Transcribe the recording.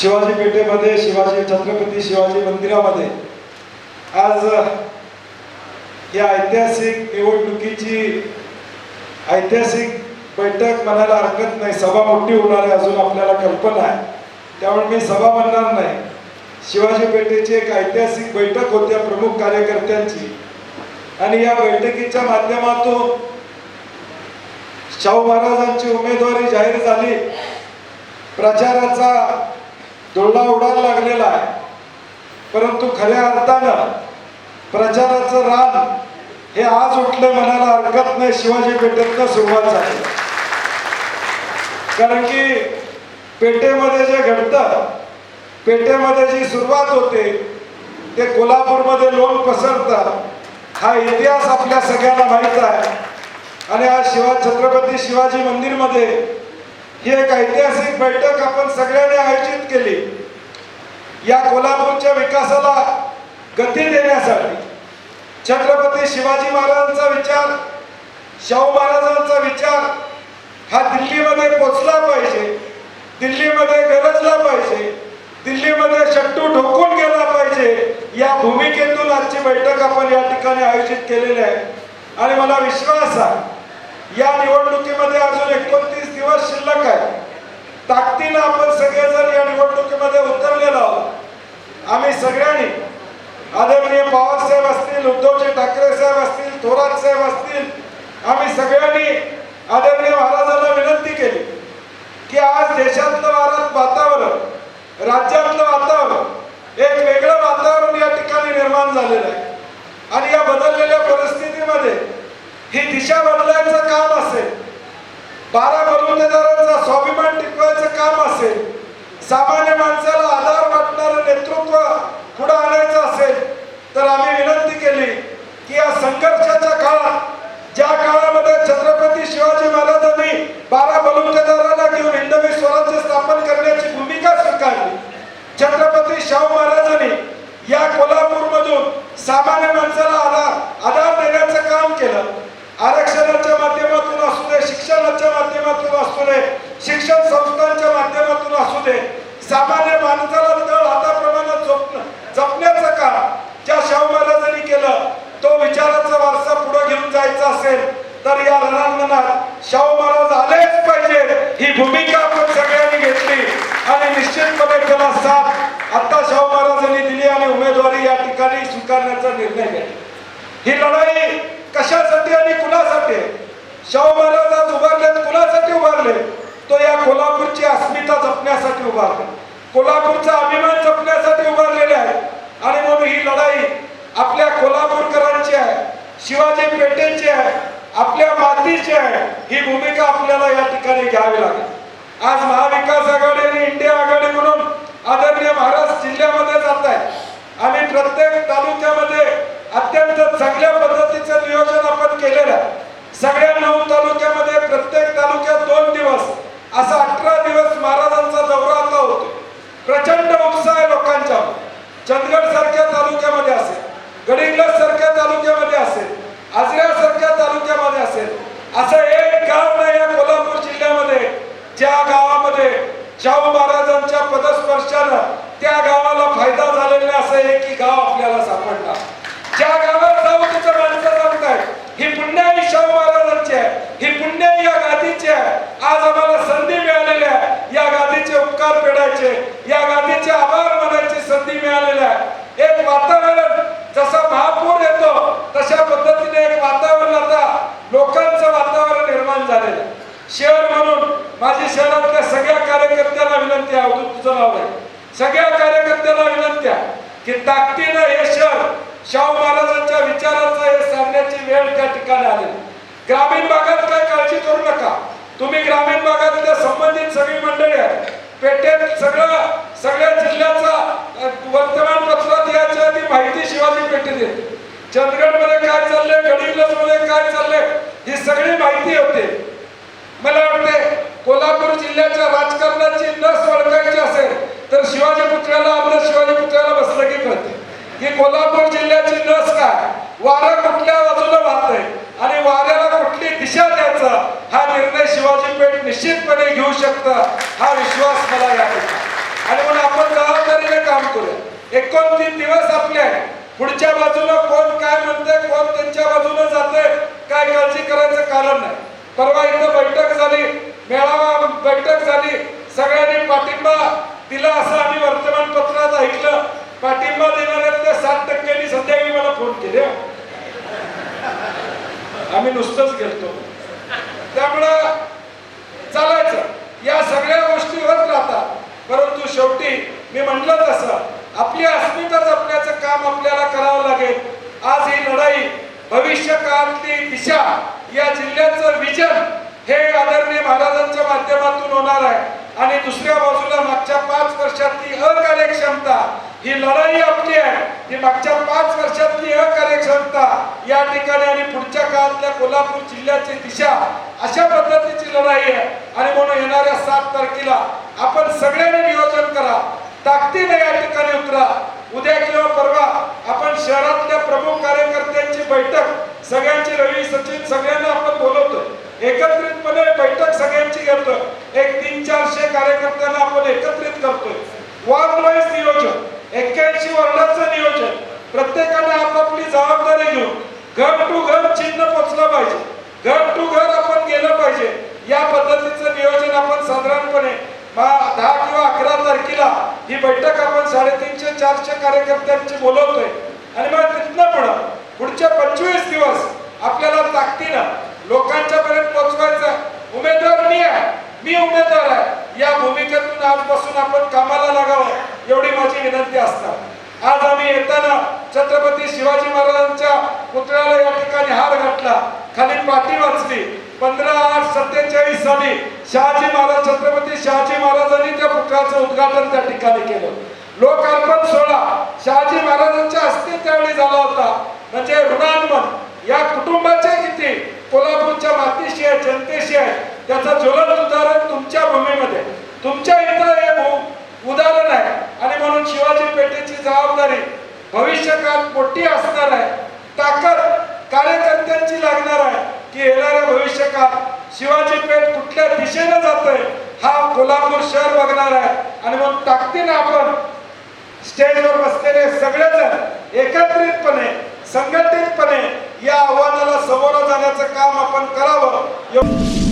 शिवाजी पेठेमध्ये शिवाजी छत्रपती शिवाजी मंदिरामध्ये आज या ऐतिहासिक निवडणुकीची ऐतिहासिक बैठक म्हणायला हरकत नाही. सभा मोठी होणार आहे अजून आपल्याला कल्पना आहे. त्यामुळे मी सभा म्हणणार नाही. शिवाजी पेठेची एक ऐतिहासिक बैठक होत्या प्रमुख कार्यकर्त्यांची. आणि या बैठकीच्या माध्यमातून शाहू महाराजांची उमेदवारी जाहीर झाली. प्रचाराचा डोळा उडायला लागलेला आहे. परंतु खऱ्या अर्थानं प्रचाराचं रान हे आज उठलं म्हणायला हरकत नाही. शिवाजी पेठेतनं सुरुवात झाली. कारण की पेटेमध्ये जे घडतं पेटेमध्ये जी सुरुवात होते ते कोल्हापूरमध्ये लोक पसरतं हा इतिहास आपल्या सगळ्यांना माहीत आहे. आणि आज शिवा छत्रपती शिवाजी मंदिरमध्ये ही एक ऐतिहासिक बैठक आपण सगळ्यांनी आयोजित केली. या कोल्हापूरच्या विकासाला गती देण्यासाठी छत्रपती शिवाजी महाराजांचा विचार शाहू महाराजांचा विचार हा दिल्लीमध्ये पोचला पाहिजे दिल्लीमध्ये गरजला पाहिजे दिल्लीमध्ये शट्टू ढोकून गेला पाहिजे या भूमिकेतून आजची बैठक आपण या ठिकाणी आयोजित केलेली आहे. आणि मला विश्वास आहे या निवडणुकीमध्ये अजून एकोणतीस दिवस शिल्लक आहे. ताकदीनं आपण सगळेजण या निवडणुकीमध्ये उतरलेलो आहोत. आम्ही सगळ्यांनी आदरणीय पवारसाहेब असतील उद्धवजी ठाकरे साहेब असतील थोरात साहेब असतील आम्ही सगळ्यांनी आदरणीय महाराजांना विनंती केली की आज देशातलं वातावरण राज्यातलं वातावरण एक वेगळं वातावरण या ठिकाणी निर्माण झालेलं आहे. आणि या बदललेल्या परिस्थितीमध्ये ही दिशा बदलायचं बारा बलुतेदारांचा स्वाभिमान टिकवायचं काम असेल सामान्य माणसाला आधार वाटणारं नेतृत्व पुढे आणायचं असेल तर आम्ही विनंती केली की या संघर्षाच्या काळात ज्या काळामध्ये छत्रपती शिवाजी महाराजांनी बारा बलुतेदारांना घेऊन हिंदवी स्वराज्य स्थापन करण्याची भूमिका स्वीकारली छत्रपती शाहू महाराजांनी या कोल्हापूरमधून सामान्य माणसाला आधार आधार देण्याचं काम केलं आरक्षणाच्या माध्यमातून असू दे शिक्षणाच्या माध्यमातून असू दे शिक्षण संस्थांच्या माध्यमातून असू दे सामान्य माणसाला तळ हाताप्रमाणे जपणं जपण्याचं काम ज्या शाहू महाराजांनी केलं तो विचाराचा वारसा पुढे घेऊन जायचा असेल तर या रणांगणात शाहू महाराज आलेच पाहिजे. ही भूमिका आपण सगळ्यांनी घेतली. आणि निश्चितपणे त्याला साथ आता शाहू महाराजांनी दिली आणि उमेदवारी या ठिकाणी स्वीकारण्याचा निर्णय घेतला. ही लढाई कशासाठी आणि कुणासाठी? शाहू महाराज आज उभारलेत कुणासाठी उभारले तो या कोल्हापूरची अस्मिता जपण्यासाठी उभारले कोल्हापूरचा अभिमान जपण्यासाठी उभारलेले आहे आणि म्हणून ही लढाई आपल्या कोल्हापूरकरांची आहे शिवाजी पेटेंची आहे आपल्या मातीची आहे. ही भूमिका आपल्याला या ठिकाणी घ्यावी लागेल. आज महाविकास आघाडी आणि इंडिया आघाडी म्हणून आदरणीय महाराष्ट्र जिल्ह्यामध्ये जात आहे आणि प्रत्येक तालुक्यामध्ये अत्यंत चांगल्या पद्धतीचं नियोजन आपण केलेलं आहे. सगळ्या नऊ तालुक्यामध्ये प्रत्येक तालुक्यात दोन दिवस असा अठरा दिवस महाराजांचा दौरा आता होतो प्रचंड उत्साह आहे लोकांच्या चंदगड सारख्या तालुक्यामध्ये असेल. गडिंग्लज सारख्या तालुक्यामध्ये असेल आजऱ्या सारख्या तालुक्यामध्ये असेल असं एक गाव नाही या कोल्हापूर जिल्ह्यामध्ये ज्या गावामध्ये शाहू महाराजांच्या पदस्पर्शानं त्या गावाला फायदा झालेला नाही असं एकही गाव सापडला ज्या गावात जाऊ तिथं माणसं सांगताय ही पुण्याई शाहू महाराजांची आहे. ही पुण्याई या गादीची आहे. आज आम्हाला संधी मिळालेली आहे. या गादीचे उपकार फेडायचे या गादीचे आभार मानायची संधी मिळालेली आहे. एक वातावरण जसा महापूर येतो तशा पद्धतीने एक वातावरण आता लोकांचं वातावरण निर्माण झालेलं आहे. शहर म्हणून माझी शहरातल्या सगळ्या कार्यकर्त्यांना विनंती आहे. तुझं नाव आहे सगळ्या कार्यकर्त्यांना विनंती आहे की ताकदीनं शाहू महाराजांच्या विचाराचं हे सांगण्याची वेळ त्या ठिकाणी आली. ग्रामीण भागात काय काळजी करू नका. तुम्ही ग्रामीण भागातल्या संबंधित सगळी मंडळी आहेत. पेठेत सगळं सगळ्या जिल्ह्याचा अ, वर्तमानपत्रात याच्या आधी माहिती शिवाजी पेठेत येते चंदगडमध्ये काय चाललंय गडिंग्लजमध्ये काय चाललंय ही सगळी माहिती होते. मला वाटते कोल्हापूर जिल्ह्याच्या राजकारणाची नस ओळखायची असेल तर शिवाजी पुतळ्याला आपलं शिवाजी पुतळ्याला बस कोल्हापूर जिल्ह्याची नस काय? वारं कुठल्या बाजूला वाहतंय? आणि वाऱ्याला कुठली दिशा द्यायचा? हा निर्णय शिवाजी पेठ निश्चितपणे घेऊ शकतं हा विश्वास मला या आणि म्हणून आपण जबाबदारीने काम करूया. एकोणतीस दिवस आपले आहे पुढच्या बाजूला कोण काय म्हणते कोण त्यांच्या बाजूने जाते काय काळजी करायचं कारण नाही. परवा इथं बैठक झाली मेळावा बैठक झाली. सगळ्यांनी पाठिंबा दिला असं आम्ही वर्तमानपत्रात ऐकलं. पाठिंबा देणाऱ्यातल्या सात टक्क्यांनी संध्याकाळी मला फोन केले आम्ही नुसतंच गेलतो त्यामुळं चालायचं. या सगळ्या गोष्टी होत राहतात. परंतु शेवटी मी म्हटलं तसं आपली अस्मिता जपण्याचं काम आपल्याला करावं लागेल. आज ही लढाई भविष्य काळातली दिशा या जिल्ह्याचं विजन हे आदरणीय महाराजांच्या माध्यमातून होणार आहे. आणि दुसऱ्या बाजूला मागच्या पाच वर्षातली अकार्यक्षमता ही लढाई ही मागच्या पाच वर्षातली अकार्यक्षमता या ठिकाणी आणि पुढच्या काळातल्या कोल्हापूर जिल्ह्याची दिशा अशा पद्धतीची लढाई आहे. आणि म्हणून येणाऱ्या सात तारखेला आपण सगळ्यांनी नियोजन करा. ताकदीने या ठिकाणी उतरा. उद्या किंवा परवा आपण शहरातल्या प्रमुख कार्यकर्त्यांची बैठक सगळ्यांची रवी सचिन सगळ्यांना आपण बोलवतो. एकत्रितपणे बैठक सगळ्यांची घेतो. एक तीन चारशे कार्यकर्त्यांना आपण एकत्रित करतोय. एक्क्याऐंशी वर्णाचं नियोजन. प्रत्येकाने आपापली जबाबदारी घेऊन घर टू घर चिन्ह पोचलं पाहिजे. घर टू घर आपण गेलं पाहिजे. या पद्धतीचं नियोजन आपण साधारणपणे दहा किंवा अकरा तारखेला ही बैठक आपण साडेतीनशे चारशे कार्यकर्त्यांची बोलवतोय. आणि मग तिथनं पुढं पुढच्या पंचवीस दिवस आपल्याला ताकदीनं लोकांच्या पर्यंत पोहोचवायचं उमेदवार मी आहे. मी उमेदवार आहे. या भूमिकेतून आजपासून आपण विनंती असतात. आज आम्ही येताना छत्रपती शिवाजी महाराजांच्या पुतळ्याला या ठिकाणी हार घातला. खाली पाठी वाचली पंधरा आठ सत्तेचाळीस साली शहाजी महाराज छत्रपती शहाजी महाराजांनी त्या पुतळ्याचं उद्घाटन त्या ठिकाणी केलं. लोकार्पण सोहळा शहाजी महाराजांच्या हस्ते त्यावेळी झाला होता. म्हणजे ऋणांमन या कुटुंबाचे किती? कोल्हापूरच्या मातीशी आहे जनतेशी आहे. त्याचं ज्वलंत उदाहरण तुमच्या भूमीमध्ये. तुमच्या इथं हे भू- उदाहरण आहे आणि म्हणून शिवाजी पेठेची जबाबदारी भविष्यकाळात मोठी असणार आहे. ताकद कार्यकर्त्यांची लागणार आहे की येणाऱ्या भविष्यकाळ शिवाजी पेठ कुठल्या दिशेनं आहे हा कोल्हापूर शहर बघणार आहे. आणि मग ताकदीने आपण. स्टेजवर बसलेले सगळेजण एकत्रितपणे संघटितपणे या आव्हानाला समोर जाण्याचं काम आपण करावं.